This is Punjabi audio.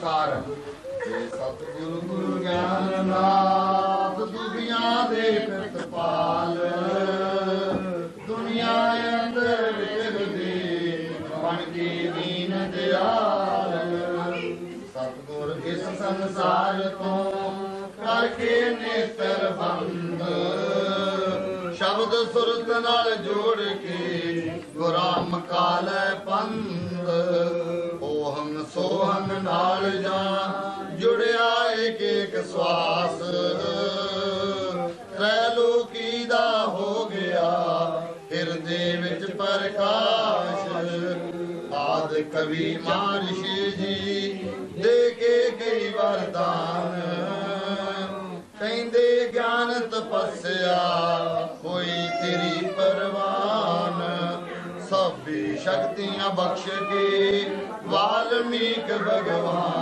ਨਮਸਕਾਰ। ਜੇ ਸਤਿਗੁਰੂ ਗੁਰੂ ਗਿਆਨਨਾਥ ਦੁਨੀਆਂ ਦੇ ਪ੍ਰਤਪਾਲ, ਦੁਨੀਆ ਅੰਦਰ ਵਿਚਰਦੇ ਬਣ ਕੇ ਦੀਨ ਦਿਆਲ। ਸਤਿਗੁਰ ਇਸ ਸੰਸਾਰ ਤੋਂ ਕਰਕੇ ਨੇਤਰ ਬੰਦ। ਸ਼ਬਦ ਸੁਰਤ ਨਾਲ ਜੋੜ ਕੇ ਗੁਰਾਮ ਕਾਲੈ ਪੰਦ ਸੋਹੰ ਜੁੜਿਆ ਏਕ ਏਕ ਸਵਾਸ। ਤ੍ਰੈ ਲੋਕੀ ਦਾ ਹੋ ਗਿਆ, ਹਿਰਦੇ ਵਿੱਚ ਪ੍ਰਕਾਸ਼। ਆਦ ਕਵੀ ਮਹਰਸ਼ੀ ਜੀ ਦੇ ਕੇ ਗਈ ਵਰਦਾਨ। ਕਹਿੰਦੇ ਗਿਆਨ ਤਪੱਸਿਆ ਕੋਈ ਤੇਰੀ ਪਰਵਾਨ। ਸਭੀ ਸ਼ਕਤੀਆਂ ਬਖਸ਼ ਕੇ ਵਾਲਮੀਕ ਭਗਵਾਨ।